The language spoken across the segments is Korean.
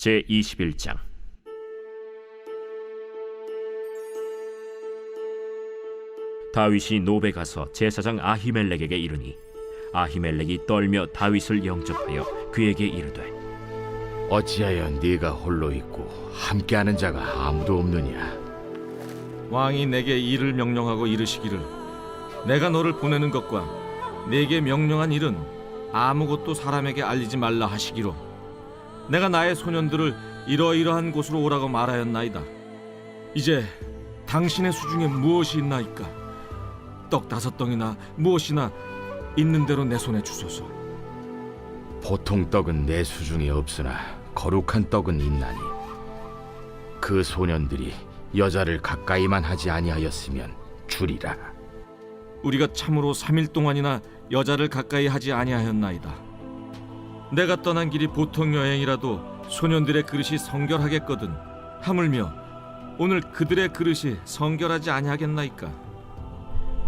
제 21장 다윗이 노베 가서 제사장 아히멜렉에게 이르니 아히멜렉이 떨며 다윗을 영접하여 그에게 이르되 어찌하여 네가 홀로 있고 함께하는 자가 아무도 없느냐? 왕이 내게 일을 명령하고 이르시기를 내가 너를 보내는 것과 내게 명령한 일은 아무것도 사람에게 알리지 말라 하시기로 내가 나의 소년들을 이러이러한 곳으로 오라고 말하였나이다 이제 당신의 수중에 무엇이 있나이까 떡 다섯 덩이나 무엇이나 있는 대로 내 손에 주소서 보통 떡은 내 수중에 없으나 거룩한 떡은 있나니 그 소년들이 여자를 가까이만 하지 아니하였으면 주리라. 우리가 참으로 3일 동안이나 여자를 가까이 하지 아니하였나이다. 내가 떠난 길이 보통 여행이라도 소년들의 그릇이 성결하겠거든. 하물며 오늘 그들의 그릇이 성결하지 아니하겠나이까.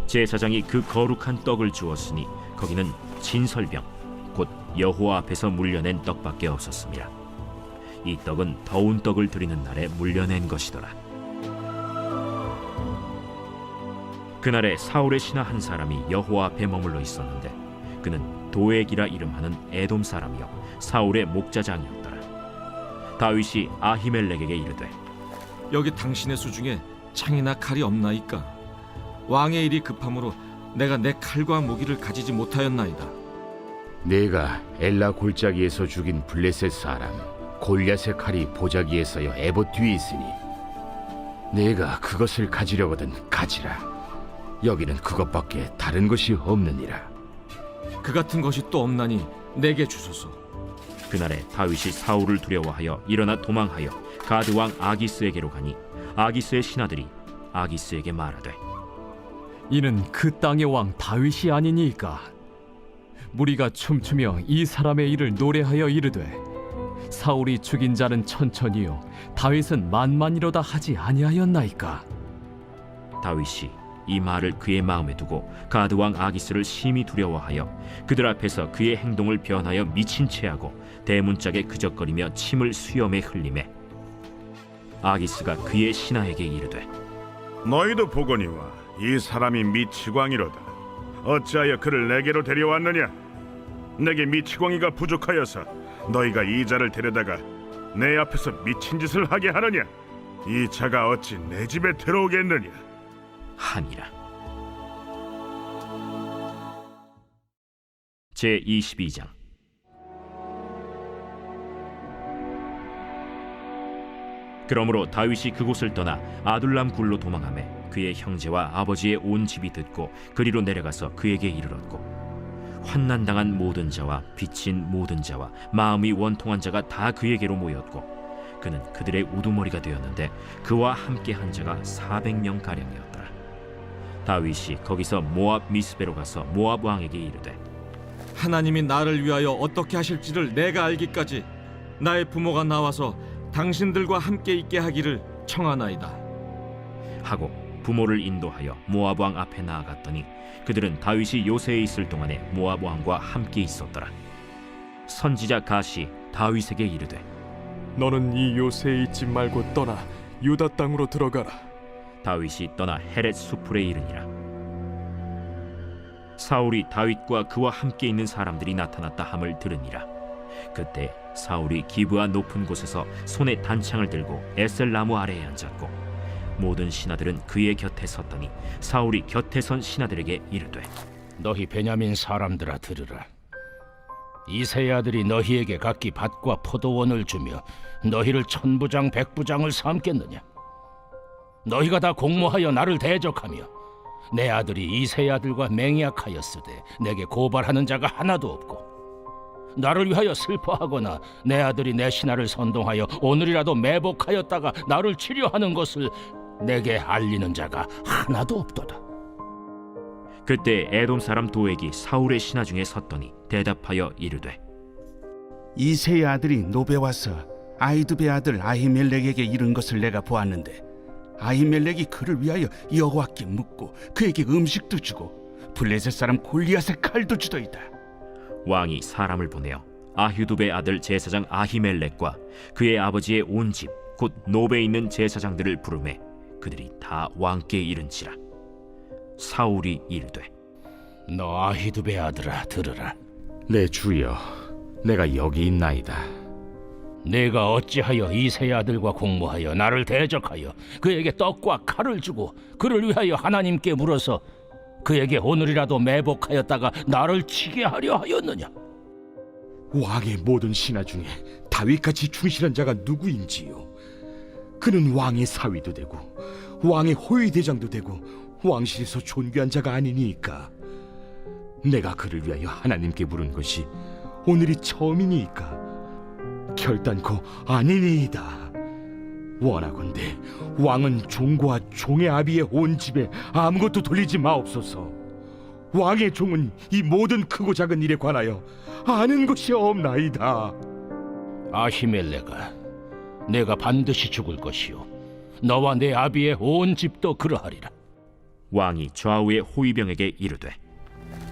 제사장이 그 거룩한 떡을 주었으니 거기는 진설병 곧 여호와 앞에서 물려낸 떡밖에 없었습니다. 이 떡은 더운 떡을 드리는 날에 물려낸 것이더라. 그날에 사울의 신하 한 사람이 여호와 앞에 머물러 있었는데 그는 도액이라 이름하는 에돔 사람이요 사울의 목자장이었더라. 다윗이 아히멜렉에게 이르되 여기 당신의 수중에 창이나 칼이 없나이까. 왕의 일이 급함으로 내가 내 칼과 무기를 가지지 못하였나이다. 네가 엘라 골짜기에서 죽인 블레셋 사람 골리앗의 칼이 보자기에서여 에봇 뒤에 있으니 네가 그것을 가지려거든 가지라. 여기는 그것밖에 다른 것이 없느니라. 그 같은 것이 또 없나니 내게 주소서. 그날에 다윗이 사울을 두려워하여 일어나 도망하여 가드 왕 아기스에게로 가니 아기스의 신하들이 아기스에게 말하되 이는 그 땅의 왕 다윗이 아니니까 무리가 춤추며 이 사람의 일을 노래하여 이르되 사울이 죽인 자는 천천히요 다윗은 만만이로다 하지 아니하였나이까 다윗이 이 말을 그의 마음에 두고 가드 왕 아기스를 심히 두려워하여 그들 앞에서 그의 행동을 변하여 미친 채하고 대문짝에 그적거리며 침을 수염에 흘리매 아기스가 그의 신하에게 이르되 너희도 보거니와 이 사람이 미치광이로다. 어찌하여 그를 내게로 데려왔느냐? 내게 미치광이가 부족하여서 너희가 이 자를 데려다가 내 앞에서 미친 짓을 하게 하느냐? 이 자가 어찌 내 집에 들어오겠느냐? 하니라. 제 22장. 그러므로 다윗이 그곳을 떠나 아둘람 굴로 도망하매 그의 형제와 아버지의 온 집이 듣고 그리로 내려가서 그에게 이르렀고 환난당한 모든 자와 빚진 모든 자와 마음이 원통한 자가 다 그에게로 모였고 그는 그들의 우두머리가 되었는데 그와 함께 한 자가 400명 가량이었더라 다윗이 거기서 모압 미스베로 가서 모압 왕에게 이르되 하나님이 나를 위하여 어떻게 하실지를 내가 알기까지 나의 부모가 나와서 당신들과 함께 있게 하기를 청하나이다. 하고 부모를 인도하여 모압 왕 앞에 나아갔더니 그들은 다윗이 요새에 있을 동안에 모압 왕과 함께 있었더라. 선지자 가시 다윗에게 이르되 너는 이 요새에 있지 말고 떠나 유다 땅으로 들어가라. 다윗이 떠나 헤렛 수풀에 이르니라. 사울이 다윗과 그와 함께 있는 사람들이 나타났다 함을 들으니라. 그때 사울이 기브아 높은 곳에서 손에 단창을 들고 에셀 나무 아래에 앉았고 모든 신하들은 그의 곁에 섰더니 사울이 곁에 선 신하들에게 이르되 너희 베냐민 사람들아 들으라. 이세 아들이 너희에게 각기 밭과 포도원을 주며 너희를 천부장 백부장을 삼겠느냐? 너희가 다 공모하여 나를 대적하며 내 아들이 이세 아들과 맹약하였으되 내게 고발하는 자가 하나도 없고 나를 위하여 슬퍼하거나 내 아들이 내 신하를 선동하여 오늘이라도 매복하였다가 나를 치료하는 것을 내게 알리는 자가 하나도 없도다. 그때 에돔 사람 도액이 사울의 신하 중에 섰더니 대답하여 이르되 이세의 아들이 노베 와서 아이두베 아들 아히멜렉에게 이른 것을 내가 보았는데 아히멜렉이 그를 위하여 여호와께 묻고 그에게 음식도 주고 블레셋 사람 골리앗의 칼도 주더이다. 왕이 사람을 보내어 아휴두베 아들 제사장 아히멜렉과 그의 아버지의 온 집 곧 노베에 있는 제사장들을 부르매 그들이 다 왕께 이른지라 사울이 이르되 너 아히두베 아들아 들으라. 내 주여, 내가 여기 있나이다. 내가 어찌하여 이세 아들과 공모하여 나를 대적하여 그에게 떡과 칼을 주고 그를 위하여 하나님께 물어서 그에게 오늘이라도 매복하였다가 나를 치게 하려 하였느냐? 왕의 모든 신하 중에 다윗같이 충실한 자가 누구인지요? 그는 왕의 사위도 되고 왕의 호위 대장도 되고 왕실에서 존귀한 자가 아니니까. 내가 그를 위하여 하나님께 물은 것이 오늘이 처음이니까 결단코 아니니이다. 원하건대 왕은 종과 종의 아비의 온 집에 아무것도 돌리지 마옵소서. 왕의 종은 이 모든 크고 작은 일에 관하여 아는 것이 없나이다. 아히멜레가 내가 반드시 죽을 것이요 너와 내 아비의 온 집도 그러하리라. 왕이 좌우의 호위병에게 이르되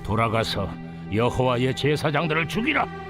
돌아가서 여호와의 제사장들을 죽이라.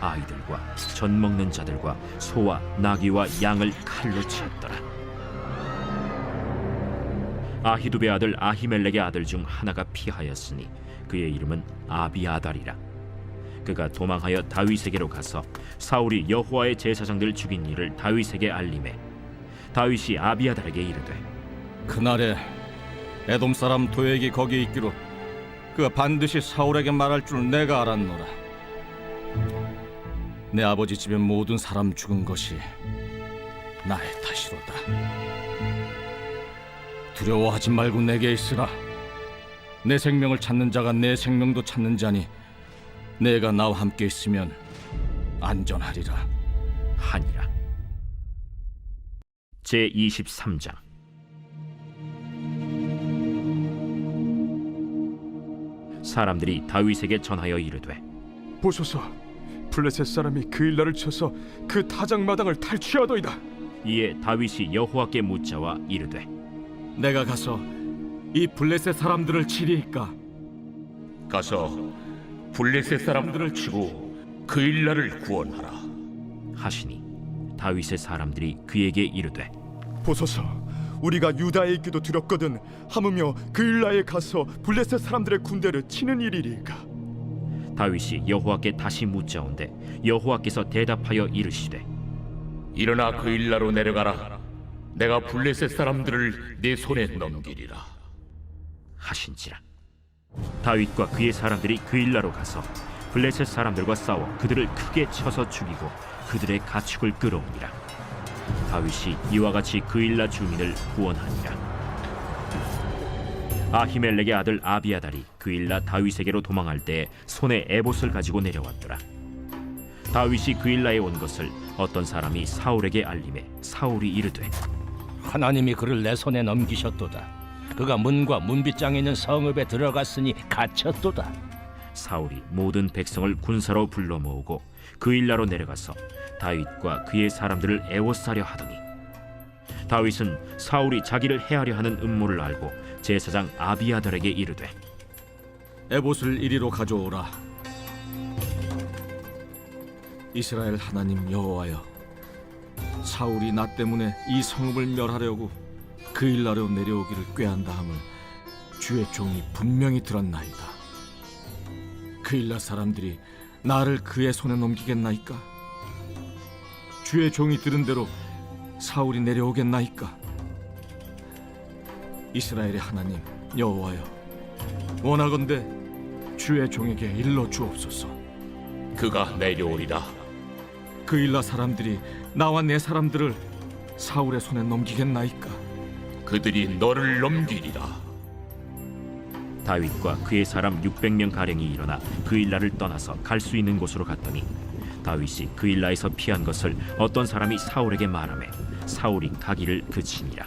아이들과 젖 먹는 자들과 소와 나귀와 양을 칼로 쳤더라 아히두베 아들 아히멜렉의 아들 중 하나가 피하였으니 그의 이름은 아비아달이라 그가 도망하여 다윗에게로 가서 사울이 여호와의 제사장들 죽인 일을 다윗에게 알림해 다윗이 아비아달에게 이르되 그날에 에돔 사람 도액이 거기 있기로 그가 반드시 사울에게 말할 줄 내가 알았노라. 내 아버지 집의 모든 사람 죽은 것이 나의 탓이로다. 두려워하지 말고 내게 있으라. 내 생명을 찾는 자가 내 생명도 찾는 자니 내가 나와 함께 있으면 안전하리라. 하니라 제 23장 사람들이 다윗에게 전하여 이르되 보소서 블레셋 사람이 그 일날을 쳐서 그 타작마당을 탈취하더이다. 이에 다윗이 여호와께 묻자와 이르되 내가 가서 이 블레셋 사람들을 치리이까? 가서 블레셋 사람들을 치고 그 일날을 구원하라. 하시니 다윗의 사람들이 그에게 이르되 보소서 우리가 유다에 있기도 두렵거든 하무며 그 일라에 가서 블레셋 사람들의 군대를 치는 일이리까 다윗이 여호와께 다시 묻자온데 여호와께서 대답하여 이르시되 일어나 그 일나로 내려가라. 내가 블레셋 사람들을 내 손에 넘기리라. 하신지라 다윗과 그의 사람들이 그 일라로 가서 블레셋 사람들과 싸워 그들을 크게 쳐서 죽이고 그들의 가축을 끌어오니라 다윗이 이와 같이 그 일라 주민을 구원하니라 아히멜렉의 아들 아비아달이 그 일라 다윗에게로 도망할 때 손에 에봇을 가지고 내려왔더라 다윗이 그 일라에 온 것을 어떤 사람이 사울에게 알림해 사울이 이르되 하나님이 그를 내 손에 넘기셨도다. 그가 문과 문빗장에 있는 성읍에 들어갔으니 갇혔도다. 사울이 모든 백성을 군사로 불러 모으고 그 일나로 내려가서 다윗과 그의 사람들을 애워싸려 하더니 다윗은 사울이 자기를 해하려 하는 음모를 알고 제사장 아비아달에게 이르되 에봇을 이리로 가져오라. 이스라엘 하나님 여호와여, 사울이 나 때문에 이 성읍을 멸하려고 그 일나로 내려오기를 꾀한 다음을 주의 종이 분명히 들었나이다. 그 일나 사람들이 나를 그의 손에 넘기겠나이까? 주의 종이 들은 대로 사울이 내려오겠나이까? 이스라엘의 하나님 여호와여, 원하건대 주의 종에게 일러 주옵소서. 그가 내려오리라. 그 일라 사람들이 나와 내 사람들을 사울의 손에 넘기겠나이까? 그들이 너를 넘기리라. 다윗과 그의 사람 600명 가량이 일어나 그 일나를 떠나서 갈 수 있는 곳으로 갔더니 다윗이 그일라에서 피한 것을 어떤 사람이 사울에게 말하매 사울이 가기를 그치니라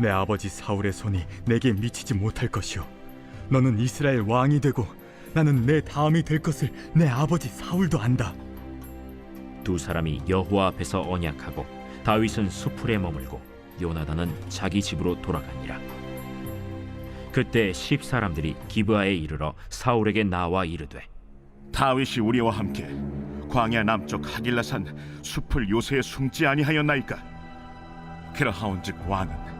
내 아버지 사울의 손이 내게 미치지 못할 것이요. 너는 이스라엘 왕이 되고 나는 내 다음이 될 것을 내 아버지 사울도 안다. 두 사람이 여호와 앞에서 언약하고 다윗은 수풀에 머물고 요나단은 자기 집으로 돌아가니라 그때 십 사람들이 기브아에 이르러 사울에게 나와 이르되 다윗이 우리와 함께 광야 남쪽 하길라산 숲을 요새에 숨지 아니하였나이까 그러하온즉 왕은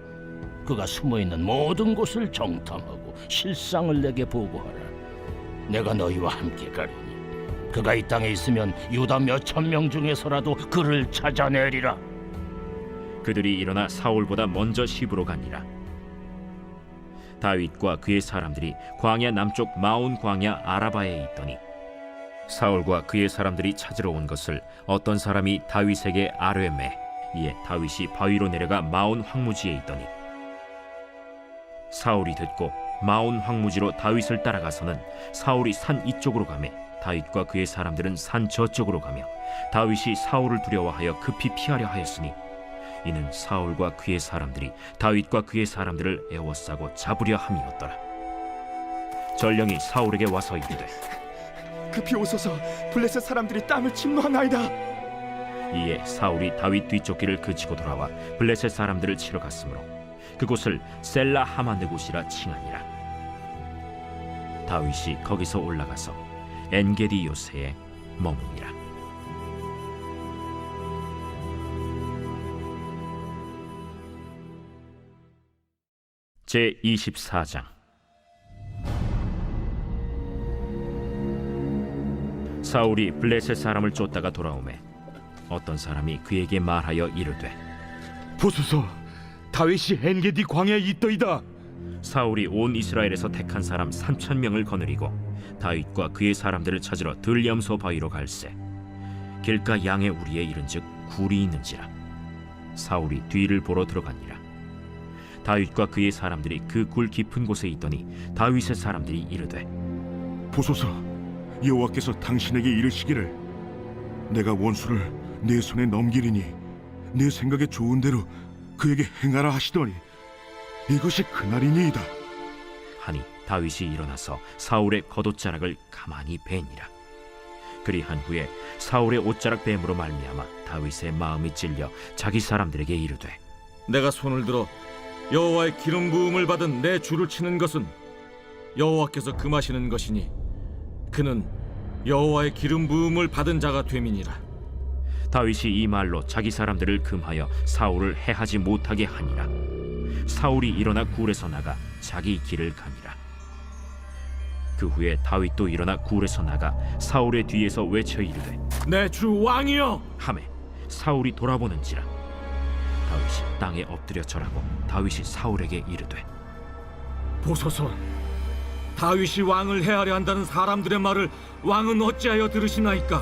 그가 숨어 있는 모든 곳을 정탐하고 실상을 내게 보고하라. 내가 너희와 함께 가리니 그가 이 땅에 있으면 유다 몇 천 명 중에서라도 그를 찾아내리라. 그들이 일어나 사울보다 먼저 시부로 가니라 다윗과 그의 사람들이 광야 남쪽 마온 광야 아라바에 있더니 사울과 그의 사람들이 찾으러 온 것을 어떤 사람이 다윗에게 아뢰매 이에 다윗이 바위로 내려가 마온 황무지에 있더니 사울이 듣고 마온 황무지로 다윗을 따라가서는 사울이 산 이쪽으로 가매 다윗과 그의 사람들은 산 저쪽으로 가며 다윗이 사울을 두려워하여 급히 피하려 하였으니 이는 사울과 그의 사람들이 다윗과 그의 사람들을 애워싸고 잡으려 함이었더라. 전령이 사울에게 와서 이르되 급히 오소서. 블레셋 사람들이 땅을 침노하나이다. 이에 사울이 다윗 뒤쫓기를 그치고 돌아와 블레셋 사람들을 치러 갔으므로 그곳을 셀라 하만드곳이라 칭하니라. 다윗이 거기서 올라가서 엔게디 요새에 머무니라. 제 24장 사울이 블레셋 사람을 쫓다가 돌아오매 어떤 사람이 그에게 말하여 이르되 보소서, 다윗이 엔게디 광야에 있더이다. 사울이 온 이스라엘에서 택한 사람 3천 명을 거느리고 다윗과 그의 사람들을 찾으러 들염소 바위로 갈새 길가 양의 우리에 이른즉 굴이 있는지라. 사울이 뒤를 보러 들어가니라. 다윗과 그의 사람들이 그 굴 깊은 곳에 있더니 다윗의 사람들이 이르되 보소서 여호와께서 당신에게 이르시기를. 내가 원수를 내 손에 넘기리니 내 생각에 좋은 대로 그에게 행하라 하시더니 이것이 그날이니이다. 하니 다윗이 일어나서 사울의 겉옷자락을 가만히 베니라. 그리한 후에 사울의 옷자락 뱀으로 말미암아 다윗의 마음이 찔려 자기 사람들에게 이르되 내가 손을 들어 여호와의 기름 부음을 받은 내 주를 치는 것은 여호와께서 금하시는 것이니 그는 여호와의 기름 부음을 받은 자가 됨이니라 다윗이 이 말로 자기 사람들을 금하여 사울을 해하지 못하게 하니라. 사울이 일어나 굴에서 나가 자기 길을 가니라. 그 후에 다윗도 일어나 굴에서 나가 사울의 뒤에서 외쳐 이르되 내 주 왕이여 하매 사울이 돌아보는지라 다윗이 땅에 엎드려 절하고 다윗이 사울에게 이르되 보소서 다윗이 왕을 해하려 한다는 사람들의 말을 왕은 어찌하여 들으시나이까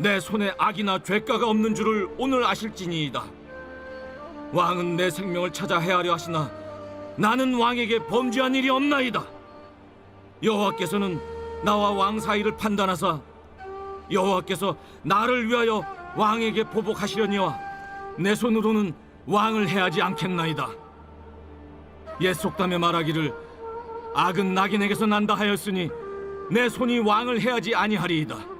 내 손에 악이나 죄가가 없는 줄을 오늘 아실지니이다 왕은 내 생명을 찾아 해하려 하시나 나는 왕에게 범죄한 일이 없나이다. 여호와께서는 나와 왕 사이를 판단하사 여호와께서 나를 위하여 왕에게 보복하시려니와 내 손으로는 왕을 해하지 않겠나이다. 옛 속담에 말하기를 악은 낙인에게서 난다 하였으니 내 손이 왕을 해하지 아니하리이다.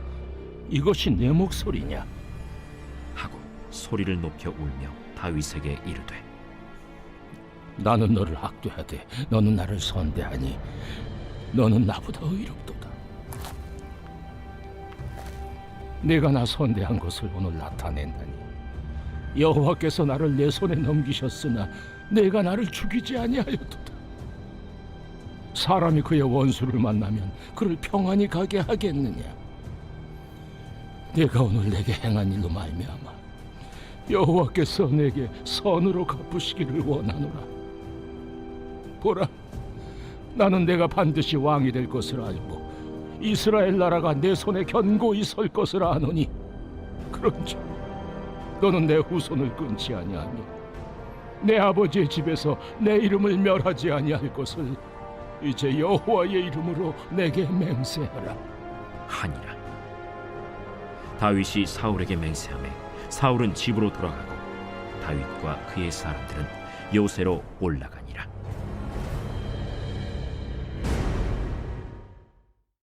이것이 내 목소리냐? 하고 소리를 높여 울며 다윗에게 이르되 나는 너를 학대하되 너는 나를 선대하니 너는 나보다 의롭도다. 내가 나 선대한 것을 오늘 나타낸다니 여호와께서 나를 내 손에 넘기셨으나 내가 나를 죽이지 아니하였도다. 사람이 그의 원수를 만나면 그를 평안히 가게 하겠느냐? 내가 오늘 내게 행한 일로 말미암아 여호와께서 내게 선으로 갚으시기를 원하노라. 보라, 나는 내가 반드시 왕이 될 것을 알고 이스라엘 나라가 내 손에 견고히 설 것을 아노니 그런즉 너는 내 후손을 끊지 아니하며 내 아버지의 집에서 내 이름을 멸하지 아니할 것을 이제 여호와의 이름으로 내게 맹세하라. 하니라 다윗이 사울에게 맹세하매 사울은 집으로 돌아가고 다윗과 그의 사람들은 요새로 올라가니라